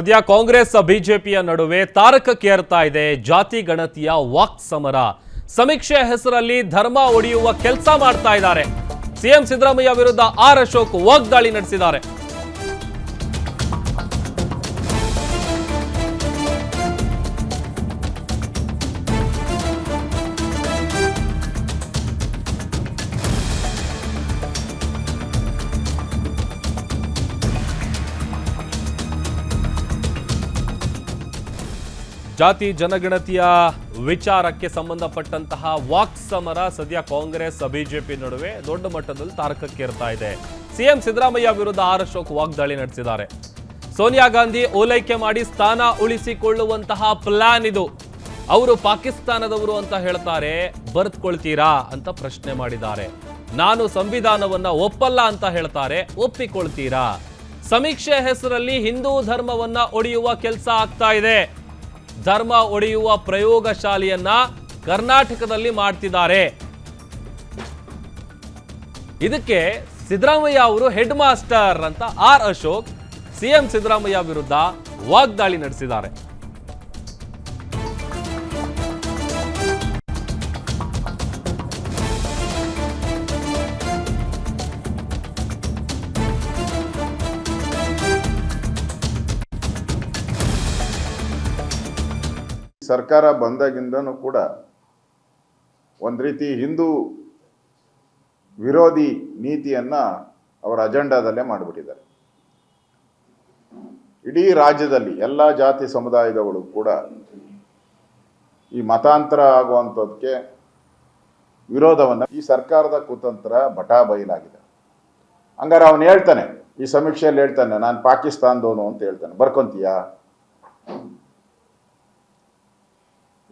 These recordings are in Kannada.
ಸದ್ಯ ಕಾಂಗ್ರೆಸ್ ಬಿಜೆಪಿಯ ನಡುವೆ ತಾರಕಕ್ಕೇರ್ತಾ ಇದೆ, ಜಾತಿ ಗಣತಿಯ ವಾಕ್ ಸಮರ ಸಮೀಕ್ಷೆ ಹೆಸರಲ್ಲಿ ಧರ್ಮ ಒಡೆಯುವ ಕೆಲಸ ಮಾಡ್ತಾ ಇದ್ದಾರೆ. ಸಿಎಂ ಸಿದ್ದರಾಮಯ್ಯ ವಿರುದ್ಧ ಆರ್ ಅಶೋಕ್ ವಾಗ್ದಾಳಿ ನಡೆಸಿದ್ದಾರೆ. ಜಾತಿ ಜನಗಣತಿಯ ವಿಚಾರಕ್ಕೆ ಸಂಬಂಧಪಟ್ಟಂತಹ ವಾಕ್ ಸಮರ ಸದ್ಯ ಕಾಂಗ್ರೆಸ್, ಬಿಜೆಪಿ ನಡುವೆ ದೊಡ್ಡ ಮಟ್ಟದಲ್ಲಿ ತಾರಕಕ್ಕೇರ್ತಾ ಇದೆ. ಸಿಎಂ ಸಿದ್ದರಾಮಯ್ಯ ವಿರುದ್ಧ ಆರ್ ಅಶೋಕ್ ವಾಗ್ದಾಳಿ ನಡೆಸಿದ್ದಾರೆ. ಸೋನಿಯಾ ಗಾಂಧಿ ಓಲೈಕೆ ಮಾಡಿ ಸ್ಥಾನ ಉಳಿಸಿಕೊಳ್ಳುವಂತಹ ಪ್ಲಾನ್ ಇದು. ಅವರು ಪಾಕಿಸ್ತಾನದವರು ಅಂತ ಹೇಳ್ತಾರೆ ಬರೆದುಕೊಳ್ತೀರಾ ಅಂತ ಪ್ರಶ್ನೆ ಮಾಡಿದ್ದಾರೆ. ನಾನು ಸಂವಿಧಾನವನ್ನ ಒಪ್ಪಲ್ಲ ಅಂತ ಹೇಳ್ತಾರೆ, ಒಪ್ಪಿಕೊಳ್ತೀರಾ? ಸಮೀಕ್ಷೆ ಹೆಸರಲ್ಲಿ ಹಿಂದೂ ಧರ್ಮವನ್ನ ಒಡೆಯುವ ಕೆಲಸ ಆಗ್ತಾ ಇದೆ. ಧರ್ಮ ಒಡೆಯುವ ಪ್ರಯೋಗಶಾಲೆಯನ್ನ ಕರ್ನಾಟಕದಲ್ಲಿ ಮಾಡ್ತಿದ್ದಾರೆ. ಇದಕ್ಕೆ ಸಿದ್ದರಾಮಯ್ಯ ಅವರು ಹೆಡ್ ಮಾಸ್ಟರ್ ಅಂತ ಆರ್ ಅಶೋಕ್ ಸಿಎಂ ಸಿದ್ದರಾಮಯ್ಯ ವಿರುದ್ಧ ವಾಗ್ದಾಳಿ ನಡೆಸಿದ್ದಾರೆ. ಸರ್ಕಾರ ಬಂದಾಗಿಂದನೂ ಕೂಡ ಒಂದು ರೀತಿ ಹಿಂದೂ ವಿರೋಧಿ ನೀತಿಯನ್ನು ಅವರ ಅಜೆಂಡಾದಲ್ಲೇ ಮಾಡಿಬಿಟ್ಟಿದ್ದಾರೆ. ಇಡೀ ರಾಜ್ಯದಲ್ಲಿ ಎಲ್ಲ ಜಾತಿ ಸಮುದಾಯದವರು ಕೂಡ ಈ ಮತಾಂತರ ಆಗುವಂಥದ್ದಕ್ಕೆ ವಿರೋಧವನ್ನು ಈ ಸರ್ಕಾರದ ಕುತಂತ್ರ ಬಟಾ ಬಯಲಾಗಿದೆ. ಹಂಗಾರೆ ಅವನು ಹೇಳ್ತಾನೆ, ಈ ಸಮೀಕ್ಷೆಯಲ್ಲಿ ಹೇಳ್ತಾನೆ, ನಾನು ಪಾಕಿಸ್ತಾನದವನು ಅಂತ ಹೇಳ್ತಾನೆ. ಬರ್ಕೊಂತೀಯಾ?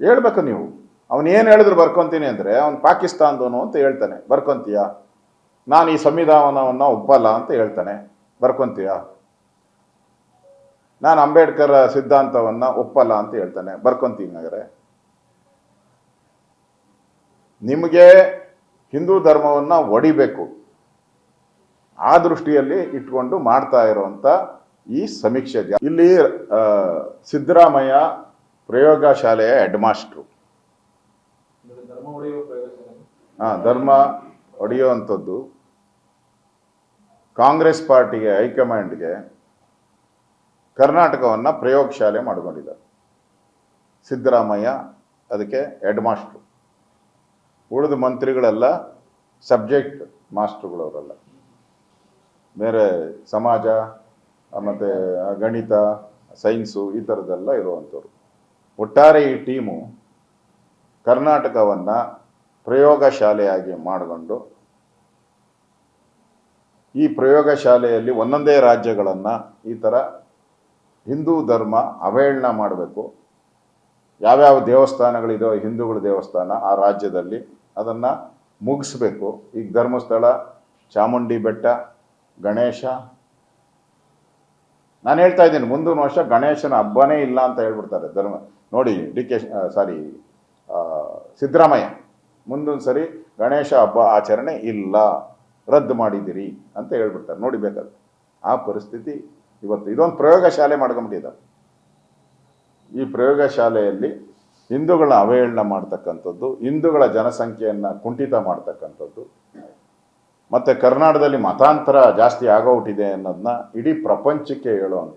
ಹೇಳ್ಬೇಕು ನೀವು. ಅವನು ಏನು ಹೇಳಿದ್ರು ಬರ್ಕೊಂತೀನಿ ಅಂದರೆ ಅವನು ಪಾಕಿಸ್ತಾನದವನು ಅಂತ ಹೇಳ್ತಾನೆ. ಬರ್ಕೊಂತೀಯ? ನಾನು ಈ ಸಂವಿಧಾನವನ್ನು ಒಪ್ಪಲ್ಲ ಅಂತ ಹೇಳ್ತಾನೆ. ಬರ್ಕೊಂತೀಯ? ನಾನು ಅಂಬೇಡ್ಕರ್ ಸಿದ್ಧಾಂತವನ್ನು ಒಪ್ಪಲ್ಲ ಅಂತ ಹೇಳ್ತಾನೆ. ಬರ್ಕೊಂತೀನಿ ಹಾಗಾದ್ರೆ. ನಿಮಗೆ ಹಿಂದೂ ಧರ್ಮವನ್ನು ಒಡಿಬೇಕು. ಆ ದೃಷ್ಟಿಯಲ್ಲಿ ಇಟ್ಕೊಂಡು ಮಾಡ್ತಾ ಇರುವಂಥ ಈ ಸಮೀಕ್ಷೆ ಇಲ್ಲಿ ಆ, ಸಿದ್ದರಾಮಯ್ಯ ಪ್ರಯೋಗಶಾಲೆಯ ಹೆಡ್ ಮಾಸ್ಟ್ರು ಹಾ ಧರ್ಮ ಒಡೆಯುವಂಥದ್ದು ಕಾಂಗ್ರೆಸ್ ಪಾರ್ಟಿಗೆ ಹೈಕಮಾಂಡ್ಗೆ ಕರ್ನಾಟಕವನ್ನು ಪ್ರಯೋಗಶಾಲೆ ಮಾಡಿಕೊಂಡಿದ್ದಾರೆ. ಸಿದ್ದರಾಮಯ್ಯ ಅದಕ್ಕೆ ಹೆಡ್ ಮಾಸ್ಟ್ರು ಉಳಿದ ಮಂತ್ರಿಗಳೆಲ್ಲ ಸಬ್ಜೆಕ್ಟ್ ಮಾಸ್ಟ್ರುಗಳವರೆಲ್ಲ. ಬೇರೆ ಸಮಾಜ ಮತ್ತು ಗಣಿತ ಸೈನ್ಸು ಈ ಥರದ್ದೆಲ್ಲ ಇರುವಂಥವ್ರು. ಒಟ್ಟಾರೆ ಈ ಟೀಮು ಕರ್ನಾಟಕವನ್ನು ಪ್ರಯೋಗಶಾಲೆಯಾಗಿ ಮಾಡಿಕೊಂಡು ಈ ಪ್ರಯೋಗಶಾಲೆಯಲ್ಲಿ ಒಂದೊಂದೇ ರಾಜ್ಯಗಳನ್ನು ಈ ಥರ ಹಿಂದೂ ಧರ್ಮ ಅವಹೇಳನ ಮಾಡಬೇಕು. ಯಾವ್ಯಾವ ದೇವಸ್ಥಾನಗಳಿದೋ ಹಿಂದೂಗಳ ದೇವಸ್ಥಾನ ಆ ರಾಜ್ಯದಲ್ಲಿ ಅದನ್ನು ಮುಗಿಸ್ಬೇಕು. ಈಗ ಧರ್ಮಸ್ಥಳ, ಚಾಮುಂಡಿ ಬೆಟ್ಟ, ಗಣೇಶ. ನಾನು ಹೇಳ್ತಾ ಇದ್ದೀನಿ, ಮುಂದಿನ ವರ್ಷ ಗಣೇಶನ ಹಬ್ಬನೇ ಇಲ್ಲ ಅಂತ ಹೇಳ್ಬಿಡ್ತಾರೆ ಧರ್ಮ. ನೋಡಿ, ಡಿ ಕೆ ಸಾರಿ ಸಿದ್ದರಾಮಯ್ಯ. ಮುಂದೊಂದು ಸರಿ, ಗಣೇಶ ಹಬ್ಬ ಆಚರಣೆ ಇಲ್ಲ, ರದ್ದು ಮಾಡಿದ್ದೀರಿ ಅಂತ ಹೇಳ್ಬಿಡ್ತಾರೆ. ನೋಡಿ ಆ ಪರಿಸ್ಥಿತಿ ಇವತ್ತು ಇದೊಂದು ಪ್ರಯೋಗಶಾಲೆ ಮಾಡ್ಕೊಂಬಿಟ್ಟಿದ್ದಾರೆ ಈ ಪ್ರಯೋಗಶಾಲೆಯಲ್ಲಿ ಹಿಂದೂಗಳ ಅವಹೇಳನ ಮಾಡ್ತಕ್ಕಂಥದ್ದು, ಹಿಂದೂಗಳ ಜನಸಂಖ್ಯೆಯನ್ನು ಕುಂಠಿತ ಮಾಡ್ತಕ್ಕಂಥದ್ದು, ಮತ್ತು ಕರ್ನಾಟಕದಲ್ಲಿ ಮತಾಂತರ ಜಾಸ್ತಿ ಆಗೋಗ್ಬಿಟ್ಟಿದೆ ಅನ್ನೋದನ್ನ ಇಡೀ ಪ್ರಪಂಚಕ್ಕೆ ಹೇಳುವಂಥ